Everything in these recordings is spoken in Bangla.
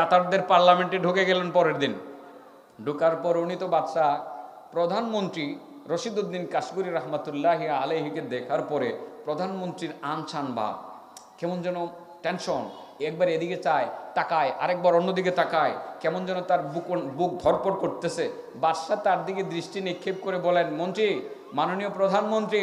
তাতারদের পার্লামেন্টে ঢুকে গেলেন পরের দিন। ঢোকার পর উনি তো বাদশাহ, প্রধানমন্ত্রী রশিদুদ্দিন কাশগুরি রহমতুল্লাহ আলহিকে দেখার পরে প্রধানমন্ত্রীর আনছান ভাব, কেমন যেন টেনশন একবার এদিকে চায়, তাকায়, আরেকবার অন্যদিকে তাকায়, কেমন যেন তার বুক বুক ধরপড় করতেছে। বাদশাহ তার দিকে দৃষ্টি নিক্ষেপ করে বলেন, মন্ত্রী, মাননীয় প্রধানমন্ত্রী,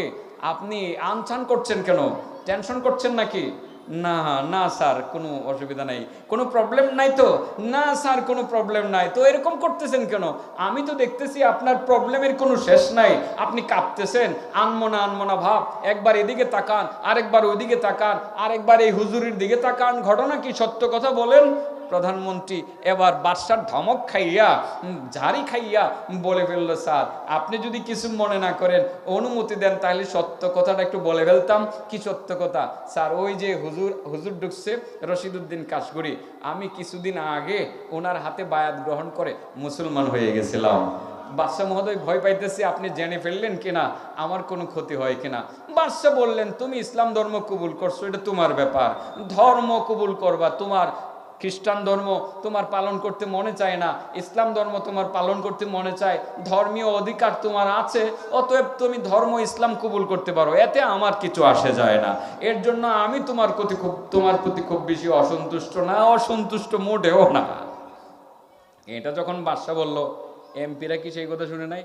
আপনি আনছান করছেন কেন? টেনশন করছেন নাকি? না না স্যার, কোনো অসুবিধা নাই। কোনো প্রবলেম নাই তো? না স্যার, কোনো প্রবলেম নাই। তো এরকম করতেছেন কেন? আমি তো দেখতেছি আপনার প্রবলেমের কোনো শেষ নাই। আপনি কাঁপতেছেন। আনমনা আনমনা ভাব। একবার এদিকে তাকান, আরেকবার ওইদিকে তাকান, আরেকবার এই হুজুরির দিকে তাকান। ঘটনা কি সত্য কথা বলেন? প্রধানমন্ত্রী এবার বাদশার ধমক খাইয়া ঝাড়ি খাইয়া বলে ফেলল, স্যার, আপনি যদি কিছু মনে না করেন, অনুমতি দেন, তাহলে সত্য কথাটা একটু বলে ফেলতাম। কি সত্য কথা? স্যার, ওই যে হুজুর হুজুর ঢুকছে, রশিদুদ্দিন কাশগুড়ি। আমি কিছুদিন আগে ওনার হাতে বায়াত গ্রহণ করে মুসলমান হয়ে গেছিলাম। বাদশাহ মহোদয়, ভয় পাইতেছি, আপনি জেনে ফেললেন কিনা? আমার কোনো ক্ষতি হয় কিনা? বাদশাহ বললেন, তুমি ইসলাম ধর্ম কবুল করছ, এটা তোমার ব্যাপার। ধর্ম কবুল করবা, তোমার খ্রিস্টান ধর্ম তোমার পালন করতে মনে চায় না, ইসলাম ধর্ম তোমার পালন করতে মনে চায়, ধর্মীয় অধিকার তোমার আছে, অতএব তুমি ধর্ম ইসলাম কবুল করতে পারো, এতে আমার কিছু আসে যায় না। এর জন্য আমি তোমার প্রতি খুব, তোমার প্রতি খুব বেশি অসন্তুষ্ট না, অসন্তুষ্ট মোটেও না। এটা যখন বাদশাহ বলল, এমপিরা কি সেই কথা শুনে নাই?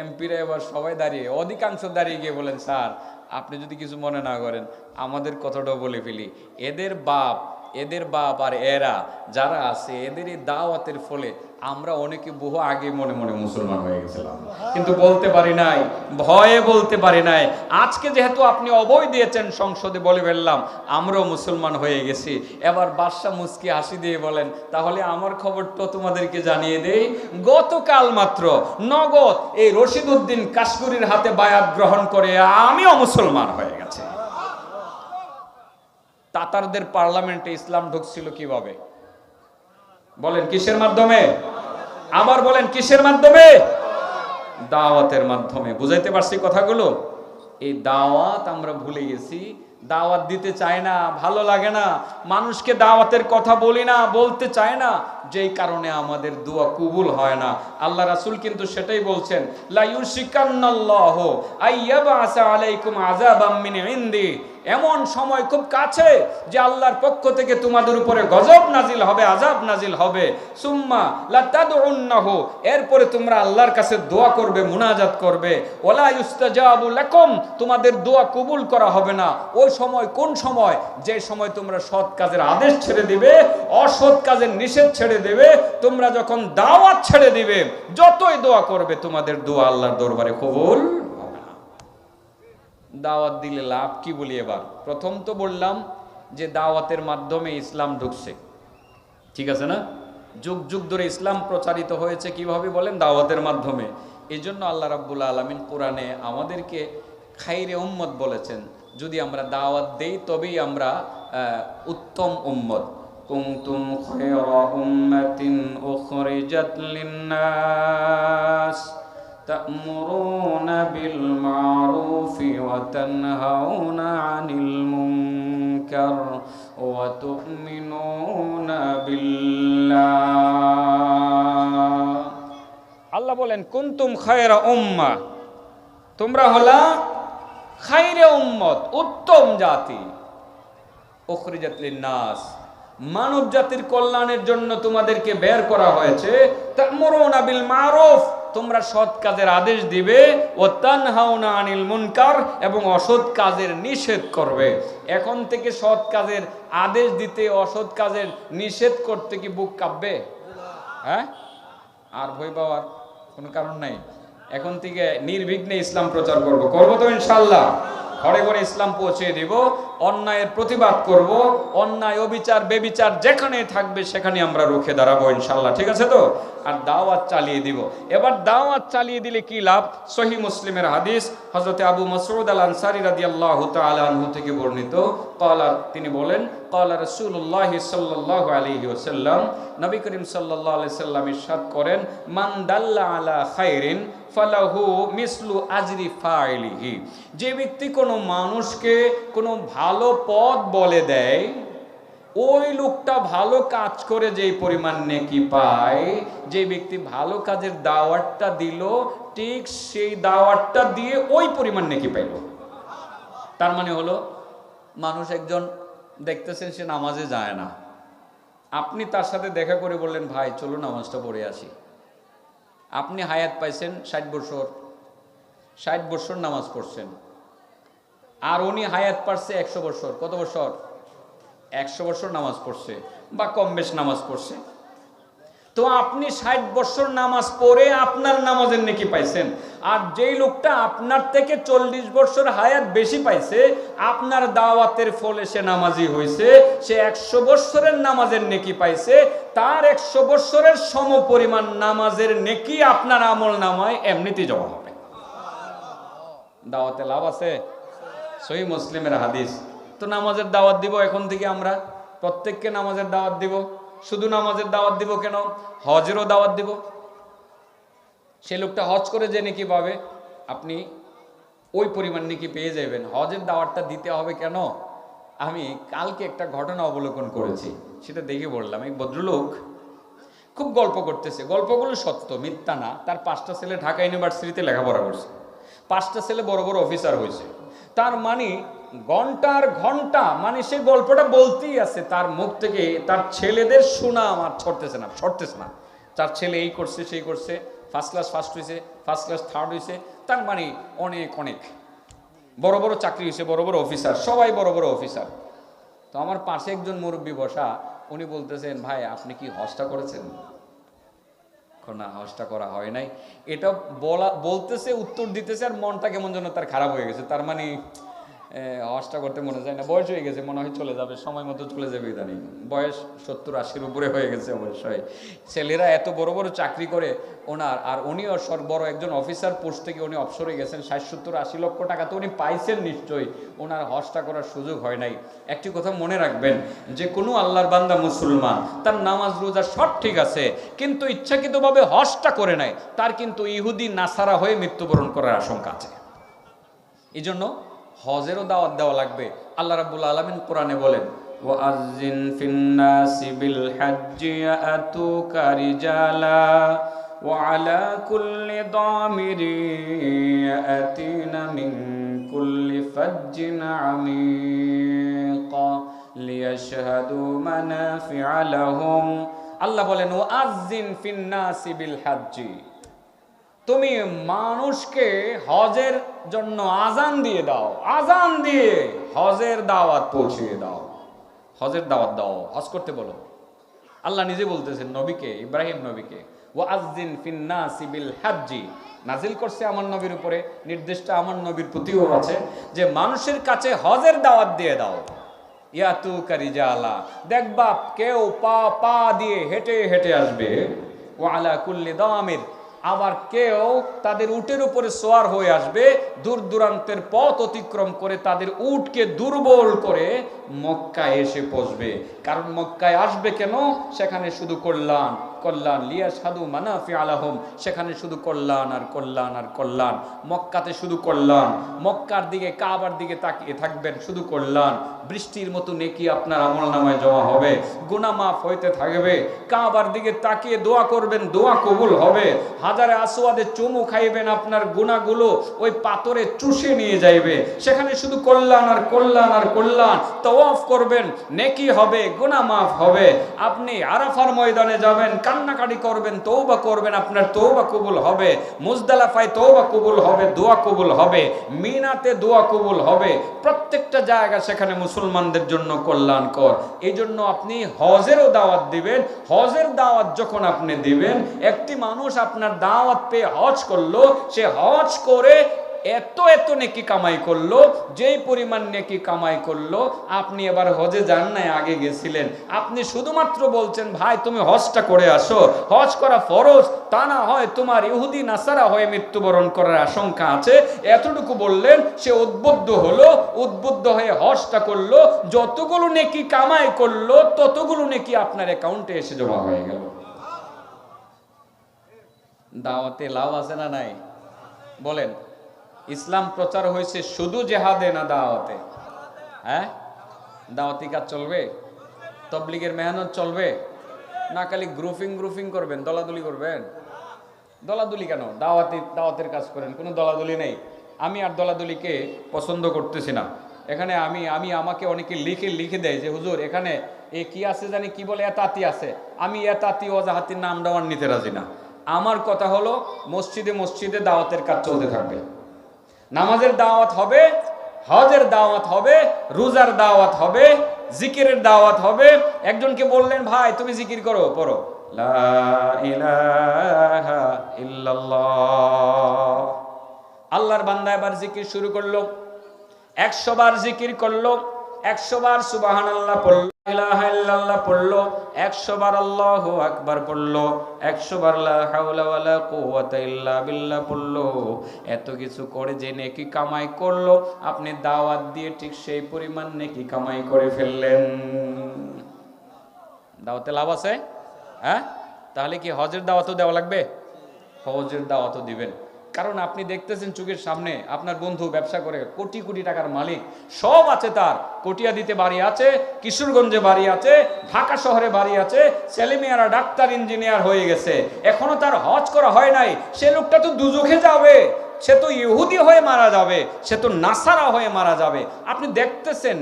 এমপিরা এবার সবাই দাঁড়িয়ে, অধিকাংশ দাঁড়িয়ে গিয়ে বলেন, স্যার, আপনি যদি কিছু মনে না করেন, আমাদের কথাটাও বলে ফেলি। এদের বাপ এদের বাপ আর এরা যারা আছে এদের এই দাওয়াতের ফলে আমরা অনেকে বহু আগে মনে মনে মুসলমান হয়ে গেছিলাম। কিন্তু বলতে পারি নাই, ভয়ে বলতে পারি নাই। আজকে যেহেতু আপনি অবৈ দিয়েছেন সংসদে বলে ফেললাম, আমরাও মুসলমান হয়ে গেছি। এবার বাদশাহ মুস্কি হাসি দিয়ে বলেন, তাহলে আমার খবরটা তোমাদেরকে জানিয়ে দেই। গতকাল মাত্র নগদ এই রশিদ উদ্দিন কাশ্মীরের হাতে বায়াত গ্রহণ করে আমিও মুসলমান হয়ে গেছি। তাতারদের পার্লামেন্টে ইসলাম ঢুকছিল কীভাবে? বলেন, কিসের মাধ্যমে? আবার বলেন, কিসের মাধ্যমে? দাওয়াতের মাধ্যমে। বুঝাইতে পারছি কথাগুলো? এই দাওয়াত আমরা ভুলে গেছি। দাওয়াত দিতে চায় না, ভালো লাগে না। মানুষকে দাওয়াতের কথা বলি না, বলতে চায় না। যেই কারণে আমাদের দোয়া কবুল হয় না। আল্লাহ রাসুল কিন্তু সেটাই বলছেন, লা ইউশিকান্নাল্লাহু আইয়াবাসা আলাইকুম আযাবাম মিন ইনদি। এমন সময় খুব কাছে যে আল্লাহর পক্ষ থেকে তোমাদের উপরে গজব নাজিল হবে আজাব নাজিল হবে। সুম্মা লাতাদউন্নাহু, এরপরে তোমরা আল্লাহর কাছে দোয়া করবে, মুনাজাত করবে। ওলা ইউস্তাজাবু লাকুম, তোমাদের দোয়া কবুল করা হবে না। ওই সময় কোন সময়? যে সময় তোমরা সৎ কাজের আদেশ ছেড়ে দিবে, অসৎ কাজের নিষেধ ছেড়ে দেবে, তোমরা যখন দাওয়াত ছেড়ে দিবে, যতই দোয়া করবে, তোমাদের দোয়া আল্লাহর দরবারে কবুল দাওয়াত দিলে লাভ কি বলি এবার? প্রথম তো বললাম যে দাওয়াতের মাধ্যমে ইসলাম ঢুকছে। ঠিক আছে না? যুগ যুগ ধরে ইসলাম প্রচারিত হয়েছে কীভাবে বলেন? দাওয়াতের মাধ্যমে। এই জন্য আল্লাহ রাব্বুল আলমিন কোরআনে আমাদেরকে খাইরে উম্মত বলেছেন। যদি আমরা দাওয়াত দেই, তবেই আমরা উত্তম উম্মত। কুনতুম খায়রা উম্মাতিন উখরিজাত লিন-নাস। تأمرون بالمعروف وتنهون عن المنكر وتؤمنون بالله আল্লাহ বলেন কুন্তুম খায়রা উম্মা তোমরা হলা খাইরে উম্মত উত্তম জাতি উখরিজাত লিন-নাস মানব জাতির কল্যাণের জন্য তোমাদেরকে বের করা হয়েছে তা'মুরুনা বিল মারুফ তোমরা সৎ কাজের আদেশ দিবে, ও তানহাউনা আনিল মুনকার, এবং অসৎ কাজের নিষেধ করবে। এখন থেকে সৎ কাজের আদেশ দিতে, অসৎ কাজের নিষেধ করতে কি বুক কাঁপবে? হ্যাঁ? আর ভয় পাওয়ার কোনো কারণ নাই। এখন থেকে নির্বিঘ্নে ইসলাম প্রচার করব। করব তো ইনশাল্লাহ ঘরে ঘরে ইসলাম পৌঁছে দিব, অন্যায়ের প্রতিবাদ করব, অন্যায়, অবিচার, বেবিচার যেখানে থাকবে সেখানে আমরা রুখে দাঁড়াবো ইনশাল্লাহ ঠিক আছে তো? আর দাওয়াত চালিয়ে দিব। এবার দাওয়াত চালিয়ে দিলে কি লাভ? সহি মুসলিমের হাদিস হজরতে আবু মসরুদ আল আনসারি রাদি আল্লাহ আনহু থেকে বর্ণিত। কলা তিনি বলেন কলা রসুল্লাহ সাল্লাহ আলহি ওসাল্লাম নবী করিম সাল্লাহ আলি সাল্লাম ইরশাদ করেন, মান দাল্লা আলা খাইরিন ফালাহু মিসলু আজরি ফাইলিহি। যে ব্যক্তি কোনো মানুষকে কোনো ভালো পথ বলে দেয় ওই লোকটা ভালো কাজ করে যেই পরিমাণ নেকি পায় যে ব্যক্তি ভালো কাজের দাওয়াতটা দিল, ঠিক সেই দাওয়াতটা দিয়ে ওই পরিমাণ নেকি পাইল। তার মানে হলো, মানুষ একজন দেখতেছেন সে নামাজে যায় না। আপনি তার সাথে দেখা করে বললেন, ভাই চলো নামাজটা পড়ে আসি। আপনি হায়াত পাইছেন, ষাট বছর ষাট বছর নামাজ পড়ছেন। আর উনি হায়াত পারছে একশো বছর, কত বছর? একশো বছর নামাজ পড়ছে বা কম বেশ নামাজ পড়ছে। তো আপনি ষাট বছর নামাজ পড়ে আপনার নামাজের নেকি পাইছেন। আর যেই লোকটা আপনার থেকে চল্লিশ বছর হায়াত বেশি পাইছে, আপনার দাওয়াতের ফলে সে নামাজি হয়েছে সে একশো বছরের নামাজের নেকি পাইছে, তার একশো বছরের সম পরিমাণ নামাজের নেকি আপনার আমল নামায় এমনিতেই জমা হবে। দাওয়াতে লাভ আছে? সহি মুসলিমের হাদিস। তো নামাজের দাওয়াত দিব এখন থেকে আমরা প্রত্যেককে নামাজের দাওয়াত দিব। শুধু নামাজের দাওয়াত দিব কেন? হজেরও দাওয়াত দিব। সে লোকটা হজ করে যে নাকি পাবে আপনি ওই পরিমাণ নাকি পেয়ে যাবেন হজের দাওয়াতটা দিতে হবে কেন? আমি কালকে একটা ঘটনা অবলোকন করেছি সেটা দেখে বললাম। এক ভদ্রলোক খুব গল্প করতেছে। গল্পগুলো সত্য মিথ্যা না। তার পাঁচটা ছেলে ঢাকা ইউনিভার্সিটিতে লেখাপড়া করছে। পাঁচটা ছেলে বড় বড় অফিসার হয়েছে। তার মানে ঘণ্টার ঘণ্টা মানে সে গল্পটা বলতেই আছে, তার মুখ থেকে, তার ছেলেদের শোনা আমার ছড়তেছে না ছড়তেছে না। তার ছেলে এই করছে, সেই করছে ফার্স্ট ক্লাস ফার্স্ট হয়েছে ফার্স্ট ক্লাস থার্ড হয়েছে তার মানে অনেক অনেক। বড় বড় চাকরি হয়েছে বড় বড় অফিসার সবাই বড় বড় অফিসার তো আমার পাশে একজন মুরব্বী বসা, উনি বলতেছেন, ভাই, আপনি কি হজটা করেছেন? না, হজটা করা হয় নাই। এটা বলা, বলতেছে, উত্তর দিতেছে, আর মনটা কেমন যেন তার খারাপ হয়ে গেছে। তার মানে হজটা করতে মনে যায় না। বয়স হয়ে গেছে, মনে হয় চলে যাবে। সময় মতো চলে যাবে ইদানিং। বয়স সত্তর আশির উপরে হয়ে গেছে অবশ্যই। ছেলেরা এত বড় বড় চাকরি করে ওনার, আর উনিও সর বড় একজন অফিসার পোস্ট থেকে উনি অবসরে গেছেন, ষাট সত্তর আশি লক্ষ টাকা তো উনি পাইছেন নিশ্চয়ই। ওনার হজটা করার সুযোগ হয় নাই। একটি কথা মনে রাখবেন, যে কোনো আল্লাহর বান্দা মুসলমান, তার নামাজ, রোজা সব ঠিক আছে, কিন্তু ইচ্ছাকৃতভাবে হজটা করে নাই, তার কিন্তু ইহুদি, নাসারা হয়ে মৃত্যুবরণ করার আশঙ্কা আছে। এই জন্য হজেরও দাওয়াত দেওয়া লাগবে আল্লাহ রাব্বুল আলামিন কোরআনে বলেন ওয়াজ্জিন ফিন্নাসি বিল হাজ্জি ইয়াতুকা রিজালা وعلى كل ضامر يأتين من كل فج عميق ليشهدوا منافع لهم আল্লাহ বলেন ওয়াজ্জিন ফিন্নাসি বিল হাজ্জি তুমি মানুষকে হজের জন্য আজান দিয়ে দাও। আজান দিয়ে হজের দাওয়াত পৌঁছিয়ে দাও। হজের দাওয়াত দাও। হজ করতে বলো। আল্লাহ নিজে বলতেছেন, নবীকে, ইব্রাহিম নবীকে ও আজদিন ফিন্না সিবিল হাজ্জি। নাজিল করছে আমার নবীর উপরে, নির্দেশটা আমার নবীর প্রতিও আছে, যে মানুষের কাছে হজের দাওয়াত দিয়ে দাও। ইয়া ইয়াতু কারিজালা দেখবা কেউ পা পা দিয়ে হেঁটে হেঁটে আসবে। ও আলা কুল্লি দামির আবার কেউ তাদের উটের উপরে সোয়ার হয়ে আসবে দূর দূরান্তের পথ অতিক্রম করে তাদের উটকে দুর্বল করে মক্কায় এসে পৌঁছবে। কারণ মক্কায় আসবে কেন? সেখানে শুধু কল্যাণ। কল্যাণ লিয়া সাধু মানাফি আলাহম সেখানে শুধু কল্যাণ আর কল্যাণ আর কল্যাণ। মক্কাতে শুধু কল্যাণ। মক্কার দিকে, কাবার দিকে তাকিয়ে থাকবেন শুধু কল্যাণ। বৃষ্টির মতো নেকি আপনার আমল নামায় জমা হবে। গুনা মাফ হইতে থাকবে। কাবার দিকে তাকিয়ে দোয়া করবেন, দোয়া কবুল হবে। হাজারে আসোয়াদে চুমু খাইবেন আপনার গুণাগুলো ওই পাথরে চুষে নিয়ে যাইবে। সেখানে শুধু কল্যাণ আর কল্যাণ আর কল্যাণ। তওয়াফ করবেন, নেকি হবে, গুনাহ মাফ হবে। আপনি আরাফার ময়দানে যাবেন কান্নাকাটি করবেন তৌবা করবেন, আপনার তৌবা কবুল হবে। মুজদালাফায় তৌবা কবুল হবে, দোয়া কবুল হবে, মিনাতে দোয়া কবুল হবে। প্রত্যেকটা জায়গা সেখানে মুসলমানদের জন্য কল্যাণকর। এই জন্য আপনি হজেরও দাওয়াত দিবেন। হজের দাওয়াত যখন আপনি দিবেন, একটি মানুষ আপনার দাওয়াত পেয়ে হজ করল, সে হজ করে এত এত নেকি কামাই করল, যেই পরিমাণ নেকি কামাই করল, আপনি এবার হজে যান নাই, আগে গেছিলেন। আপনি শুধুমাত্র বলছেন, ভাই, তুমি হজটা করে আসো। হজ করা ফরজ, তা না হয় তোমার ইহুদি, নাসারা হয়ে মৃত্যুবরণ করার আশঙ্কা আছে। এতটুকু বললেন, সে উদ্বুদ্ধ হলো, উদ্বুদ্ধ হয়ে হজটা করল। যতগুলো নেকি কামাই করল, ততগুলো নেকি আপনার অ্যাকাউন্টে এসে জমা হয়ে গেল। দাওয়াতে লাভ আছে না নাই? বলেন। ইসলাম প্রচার হয়েছে শুধু জেহাদে না দাওয়াতে? হ্যাঁ? দাওয়াতি কাজ চলবে? তবলিগের মেহনত চলবে? না খালি গ্রুপিং গ্রুপিং করবেন, দলাদলি করবেন? দলাদলি কেন? দাওয়াতি, দাওয়াতের কাজ করেন, কোনো দলাদলি নেই। আমি আর দলাদলিকে পছন্দ করতেছি না। এখানে আমি আমি আমাকে অনেকে লিখে লিখে দেয় যে, হুজুর, এখানে এ কি আছে জানি, কি বলে, এতাতি আছে? আমি এতাতি ওজাহাতির নাম দেওয়ার নিতে রাজি না। আমার কথা হলো, মসজিদে মসজিদে দাওয়াতের কাজ চলতে থাকবে। নামাজের দাওয়াত হবে, হজের দাওয়াত হবে, রোজার দাওয়াত হবে, জিকিরের দাওয়াত হবে। একজনকে বললেন, ভাই, তুমি জিকির করো, পড়ো। আল্লাহর বান্দা এবার জিকির শুরু করল। একশো বার জিকির করল, একশো বার সুবাহান আল্লাহ পড়ল। এত কিছু করে যে নেকি কামাই করল, আপনি দাওয়াত দিয়ে ঠিক সেই পরিমাণ নেকি কামাই করে ফেললেন। দাওয়াতে লাভ আছে? হ্যাঁ? তাহলে কি হজের দাওয়াতও দেওয়া লাগবে? হজের দাওয়াতও দিবেন। কারণ আপনি দেখতেছেন চোখের সামনে আপনার বন্ধু ব্যবসা করে কোটি কোটি টাকার মালিক। সব আছে তার। কটিয়া দিতে বাড়ি আছে, কিশোরগঞ্জে বাড়ি আছে, ঢাকা শহরে বাড়ি আছে ছেলেমেয়েরা ডাক্তার, ইঞ্জিনিয়ার হয়ে গেছে। এখনও তার হজ করা হয় নাই। সে লোকটা তো দুজখে যাবে। সে তো ইহুদি হয়ে মারা যাবে। সে তো নাসারা হয়ে মারা যাবে। আপনি দেখতেছেন,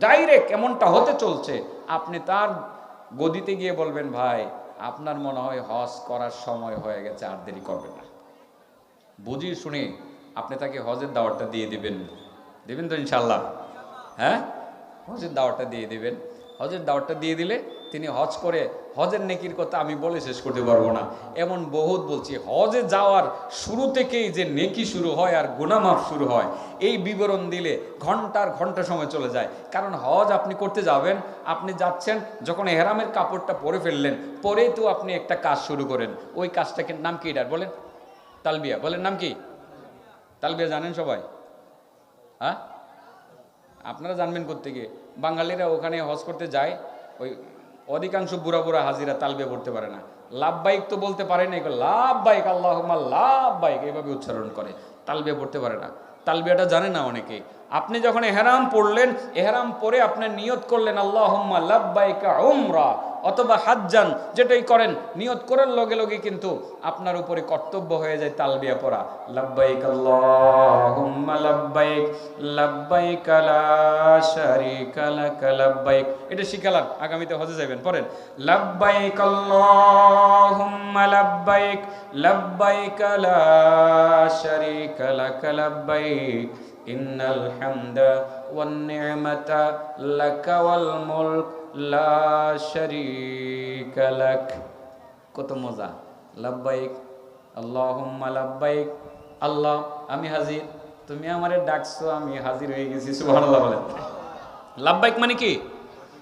ডাইরেক্ট এমনটা হতে চলছে। আপনি তার গদিতে গিয়ে বলবেন, ভাই, আপনার মনে হয় হজ করার সময় হয়ে গেছে, আর দেরি করবেন না। বুঝি শুনে আপনি তাকে হজের দাওয়াতটা দিয়ে দেবেন। দেবেন তো ইনশাল্লাহ হ্যাঁ? হজের দাওয়াতটা দিয়ে দেবেন। হজের দাওয়াতটা দিয়ে দিলে তিনি হজ করে হজের নেকির কথা আমি বলে শেষ করতে পারব না। এমন বহুত বলছি, হজে যাওয়ার শুরু থেকেই যে নেকি শুরু হয় আর গুনামাপ শুরু হয়, এই বিবরণ দিলে ঘণ্টার ঘণ্টা সময় চলে যায়। কারণ হজ আপনি করতে যাবেন, আপনি যাচ্ছেন, যখন এহরামের কাপড়টা পরে ফেললেন, পরেই তো আপনি একটা কাজ শুরু করেন। ওই কাজটাকে নাম কি এটার বলেন। তালবিয়া, বলেন নাম কি? তালবিয়া জানেন সবাই? হ্যাঁ? আপনারা জানবেন গিয়ে বাঙালিরা ওখানে হজ করতে যায়, ওই অধিকাংশ বুড়া বুড়া হাজিরা তালবে পড়তে পারে না। লাভ বাইক তো বলতে পারে না, এগুলো লাভ বাইক আল্লাহ লাভ বাইক এইভাবে উচ্চারণ করে। তালবে পড়তে পারে না। তালবিয়াটা জানে না অনেকে। আপনি যখন এহরাম পড়লেন, এহরাম পরে আপনি নিয়ত করলেন আল্লাহ লাভবাইকা উমরা অথবা হাজ্জান, যেটাই করেন, নিয়ত করার লগে লগে কিন্তু আপনার উপরে কর্তব্য হয়ে যায় তালবিয়া পড়া। লাব্বাইক আল্লাহুম্মা লাব্বাইক লাব্বাইক লা শারীকা লাক, লাব্বাইক এটা শিখালাম, আগামীতে হজে যাবেন পড়েন। লাব্বাইক আল্লাহুম্মা লাব্বাইক লাব্বাইক লা শারীকা লাক, লাব্বাইক শারীকা লাক। কত মজা। লাব্বাইক, আল্লাহুম্মা লাব্বাইক। আল্লাহ, আমি হাজির। তুমি আমারে ডাকছো, আমি হাজির হয়ে গেছি, সুবহানাল্লাহ বলেন। লাব্বাইক মানে কি?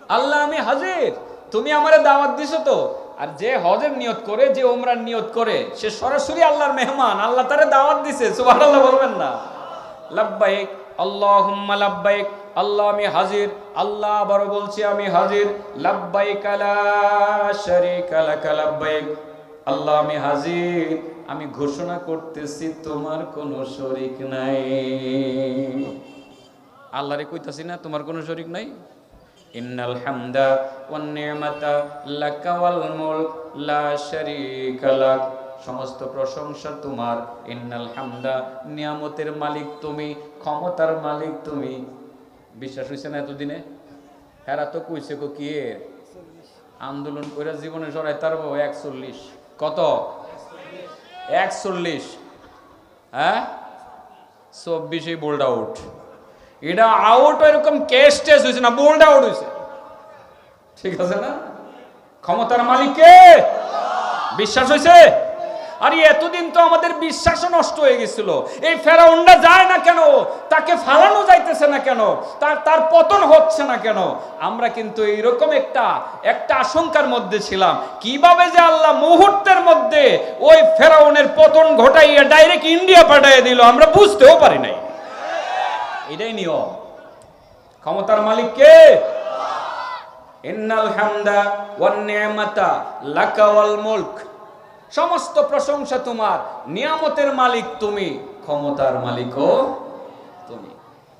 আল্লাহ, আমি হাজির। তুমি আমারে দাওয়াত দিছো তো। আর যে হজের নিয়ত করে, যে ওমরার নিয়ত করে, সে সরাসরি আল্লাহর মেহমান। আল্লাহ তারে দাওয়াত দিছে, সুবহানাল্লাহ বলবেন না। লাব্বাইক, আল্লাহুম্মা লাব্বাইক, আল্লাহ আমি হাজির, আল্লাহ আবারও বলছি আমি হাজির, লাব্বাইক লা শারীকা লাক লাব্বাইক, আল্লাহ আমি হাজির, আমি ঘোষণা করতেছি তোমার কোনো শরিক নাই। আল্লাহরে কইতাছি না, তোমার কোনো শরিক নাই? ইন্নাল হামদা ওয়ান নি'মাতা লাকা ওয়াল মুলক, লা শারীকা লাক। সমস্ত প্রশংসা তোমার। ইন্নাল হামদা, নিয়ামতের মালিক তুমি, ক্ষমতার মালিক তুমি। বিশ্বাস হইছে না এতদিনে? হেরা তো কইছে কো কি? আন্দোলন করে জীবনে সরাই তারবো একচল্লিশ। কত? একচল্লিশ। হ্যাঁ? চব্বিশে বোল্ড আউট। এটা আউট এরকম কেস টেস হয়েছে না, বোল্ড আউট হয়েছে ঠিক আছে না? ক্ষমতার মালিক কে? বিশ্বাস হয়েছে আর এতদিন তো আমাদের বিশ্বাসও নষ্ট হয়ে গেছিল। এই ফেরাউন্ডা যায় না কেন? তাকে ফালানো যাইতেছে না কেন? তার তার পতন হচ্ছে না কেন? আমরা কিন্তু এইরকম একটা একটা আশঙ্কার মধ্যে ছিলাম। কীভাবে যে আল্লাহ মুহূর্তের মধ্যে ওই ফেরাউনের পতন ঘটাইয়া ডাইরেক্ট ইন্ডিয়া পাঠাইয়া দিল, আমরা বুঝতেও পারি নাই। এটাই নিয়ম। ক্ষমতার মালিক কে? ইন্নাল হামদা ওয়ান নি'মাতা লাকা ওয়াল মুলক। সমস্ত প্রশংসা তোমার। নিয়ামতের মালিক তুমি, ক্ষমতার মালিকও তুমি।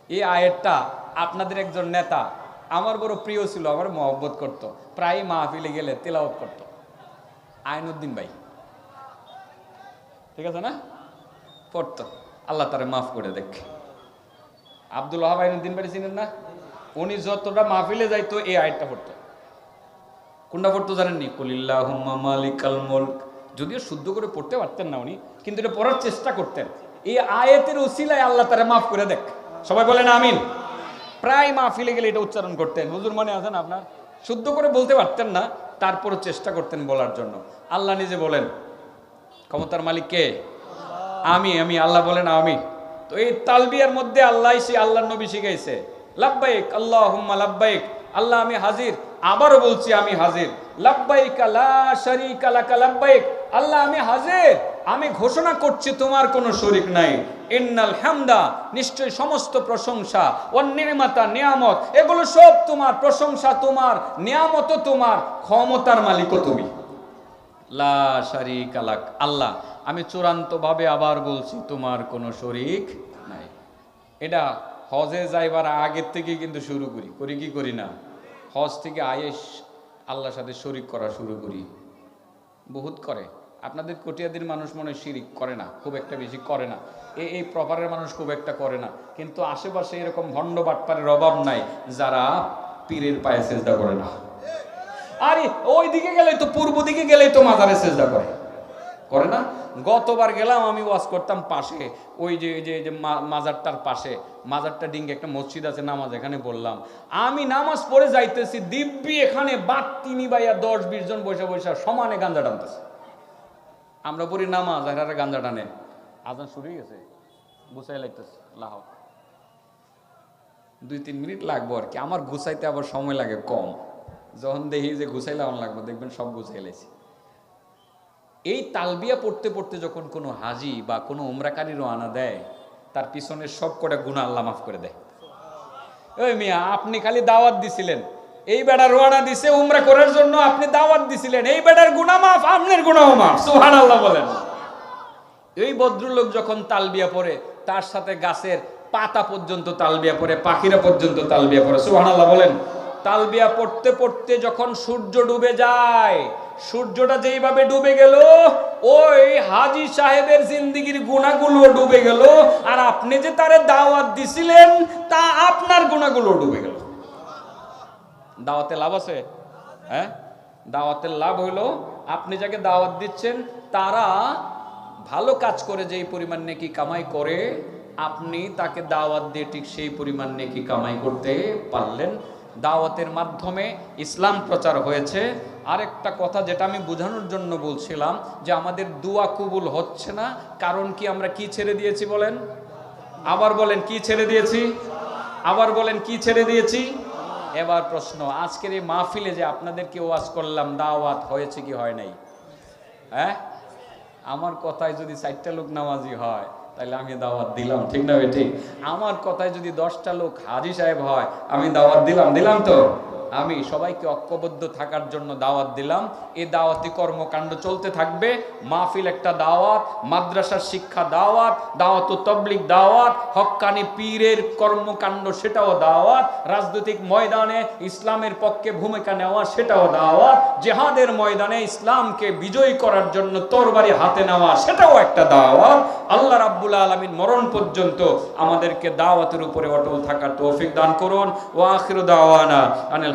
এই আয়েরটা আপনাদের একজন নেতা আমার বড় প্রিয় ছিল, আমার মহব্বত করত। প্রায় মাহফিলে গেলে তেলাওয়াত করত। আইনুদ্দিন ভাই। ঠিক আছে না? পড়তো। আল্লাহ তারে মাফ করে দেখ। আব্দুল ওহাব আইনুদ্দিন ভাই চিনেন না? উনি যতটা মাহফিলে যাইতো, এই আয়টা পড়তো। কোনটা পড়তো জানেননি? কলিল্লাহ মালিকাল মুলক। যদিও শুদ্ধ করে পড়তে পারতেন না উনি, কিন্তু এটা পড়ার চেষ্টা করতেন। এই আয়াতের উসিলায় আল্লাহ তারা মাফ করে দেখ। সবাই বলেন আমিন। প্রায় মাহফিলে গেলে এটা উচ্চারণ করতেন। হুজুর মনে আছেন আপনার? শুদ্ধ করে বলতে পারতেন না, তারপরও চেষ্টা করতেন বলার জন্য। আল্লাহ নিজে বলেন, ক্ষমতার মালিক কে? আমি আমি, আল্লাহ বলেন আমি। তো এই তালবিয়ার মধ্যে আল্লাহ সে আল্লাহ নবী শিখাইছে, লাব্বাইক আল্লাহ হুম্মা লাব্বাইক, আল্লাহ আমি হাজির। আবারও বলছি, আমি হাজির। লাব্বাইক, লা শারীকা লাকা, লাব্বাইক। আল্লাহ, আমি হাজির। আমি ঘোষণা করছি, তোমার কোনো শরিক নাই। ইন্নাল হামদা নিশ্চয় সমস্ত প্রশংসা। ও নিয়ামতা নিয়ামত। এগুলো সব তোমার প্রশংসা, তোমার নিয়ামতও তোমার ক্ষমতার মালিকও তুমি। লা শারিক আলাক আল্লাহ, আমি চূড়ান্তভাবে আবার বলছি, তোমার কোনো শরিক নাই। এটা হজে যাইবার আগের থেকে কিন্তু শুরু করি। করি কি করি না? হজ থেকে আয়েস আল্লাহর সাথে শরিক করা শুরু করি। বহুত করে। আপনাদের কটিয়াদির মানুষ মনে শিরিক করে না, খুব একটা বেশি করে না। এই এই প্রপারের মানুষ খুব একটা করে না। কিন্তু আশেপাশে এরকম ভণ্ড বাটপারের অভাব নাই, যারা পীরের পায়ে চেষ্টা করে না। আরে ওই দিকে গেলে তো, পূর্ব দিকে গেলেই তো মাজারে সেজদা করে। করে না? গতবার গেলাম, আমি ওয়াজ করতাম পাশে। ওই যে যে মাজারটার পাশে। মাজারটা ডিঙ্গে একটা মসজিদ আছে, নামাজ এখানে বললাম। আমি নামাজ পড়ে যাইতেছি, দিব্যি এখানে বাদ তিনি বাইয়া দশ, বিশ জন বসে বসে সমানে গাঞ্জা টানতেছে। আমরা পড়ি নামাজ আর এরা গাঞ্জা টানে। আজান শুরু হয়ে গেছে গুছাই লাগতেছে লাহ দুই তিন মিনিট লাগবো আর কি। আমার গুছাইতে আবার সময় লাগে কম। যখন দেখি যে গুছাইলাম লাগবে দেখবেন সব গুছাই লাইছি। এই তালবিয়া পড়তে পড়তে যখন কোনো হাজি বা কোনো উমরাকারী রওনা দেয় তার পিছনে সব কটা গুণা আল্লাহ মাফ করে দেয়। ওই মিয়া আপনি খালি দাওয়াত দিছিলেন। এই বেড়া রোয়ানা দিছে, উমরা করার জন্য আপনি দাওয়াত দিছিলেন। এই বেড়ার গুণা মাফ আপনার গুণাও মাফ। সুহান আল্লাহ বলেন। এই ভদ্রলোক যখন তালবিয়া পরে তার সাথে গাছের পাতা পর্যন্ত তালবিয়া পরে পাখিরা পর্যন্ত তালবিয়া পড়ে। সুবহানাল্লাহ বলেন। তালবিয়া পড়তে পড়তে যখন সূর্য ডুবে যায়, সূর্যটা যেইভাবে ডুবে গেল, ওই হাজি সাহেবের জিন্দিগির গুণাগুলো ডুবে গেল। আর আপনি যে তারে দাওয়াত দিছিলেন, তা আপনার গুণাগুলো ডুবে গেল। দাওয়াতে লাভ আছে? হ্যাঁ? দাওয়াতের লাভ হলো আপনি যাকে দাওয়াত দিচ্ছেন, তারা ভালো কাজ করে যেই পরিমাণ নেকি কামাই করে, আপনি তাকে দাওয়াত দিয়ে ঠিক সেই পরিমাণ নেকি কামাই করতে পারলেন। দাওয়াতের মাধ্যমে ইসলাম প্রচার হয়েছে। আরেকটা কথা যেটা আমি বোঝানোর জন্য বলছিলাম যে আমাদের দুয়া কবুল হচ্ছে না, কারণ কি আমরা কি ছেড়ে দিয়েছি বলেন? আবার বলেন, কি ছেড়ে দিয়েছি? আবার বলেন, কি ছেড়ে দিয়েছি? এবার প্রশ্ন, আজকের এই মাহফিলে যে আপনাদেরকে ওয়াজ করলাম, দাওয়াত হয়েছে কি হয় নাই? হ্যাঁ? আমার কথায় যদি চারটা লোক নামাজি হয়, তাহলে আমি দাওয়াত দিলাম, ঠিক না ঠিক আমার কথায় যদি দশটা লোক হাজি সাহেব হয়, আমি দাওয়াত দিলাম দিলাম তো? আমি সবাইকে ঐক্যবদ্ধ থাকার জন্য দাওয়াত দিলাম। এই দাওয়াতি কর্মকাণ্ড চলতে থাকবে। মাহফিল একটা দাওয়াত, মাদ্রাসার শিক্ষা দাওয়াত দাওয়াত তবলিক দাওয়াত হক্কানি পীরের কর্মকাণ্ড সেটাও দাওয়াত, রাজনৈতিক ময়দানে ইসলামের পক্ষে ভূমিকা নেওয়া সেটাও দাওয়াত, জেহাদের ময়দানে ইসলামকে বিজয়ী করার জন্য তরবারি হাতে নেওয়া সেটাও একটা দাওয়াত। আল্লাহ রাব্বুল আলামিন মরণ পর্যন্ত আমাদেরকে দাওয়াতের উপরে অটল থাকার তৌফিক দান করুন। ও আখিরু দাওয়ানা